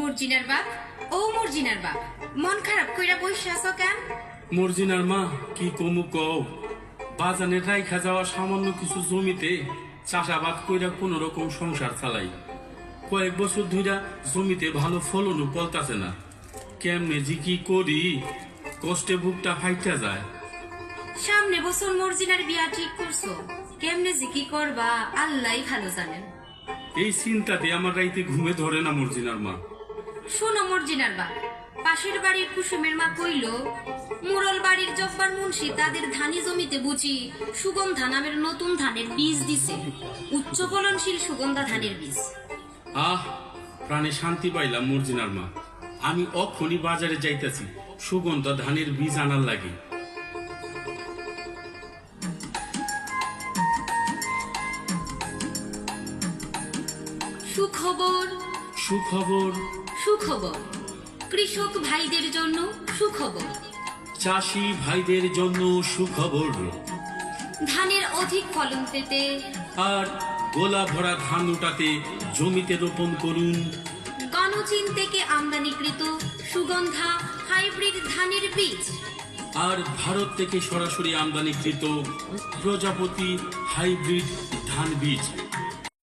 মর্জিনার বাপ? ও মর্জিনার বাপ মন খারাপ কইরা বইসা আছো কেন? মর্জিনার মা কি কমু কও? বাজানের রাইখা যাওয়া সামান্য কিছু জমিতে চাষাবাদ কইরা কোন রকম সংসার চালাই। কয়েক বছর ধইরা জমিতে ভালো ফলনও পলতাছে না। কেমনে যে কি করি কষ্টে বুকটা ফাইটা যায়। সামনে বছর মর্জিনার বিয়া ঠিক করছ কেমনে যে কি করবা আল্লাহ ভালো জানেন। এই চিন্তাতে আমার রাইতে ঘুমে ধরে না মর্জিনার মা। শোনো মর্জিনার বাপ পাশের বাড়ির কুসুমের মা কইল মুরল বাড়ির জব্বার মুন্সি তাদের ধানি জমিতে বুঝি সুগন্ধা নামের নতুন ধানের বীজ দিছে। উচ্চ ফলনশীল সুগন্ধা ধানের বীজ। আহ প্রাণে শান্তি পাইলাম মর্জিনার মা। আমি অক্ষণি বাজারে যাইতাছি সুগন্ধা ধানের বীজ আনার লাগে। সুখবর সুখবর। সুখবর। কৃষক ভাইদের জন্য সুখবর। চাষি ভাইদের জন্য সুখবর। ধানের অধিক ফলন পেতে। আর গোলা ভরা ধান উঠাতে জমিতে রোপণ করুন। গণচীন থেকে আমদানিকৃত সুগন্ধা হাইব্রিড ধানের বীজ। আর ভারত থেকে সরাসরি আমদানিকৃত প্রজাপতি হাইব্রিড ধান বীজ।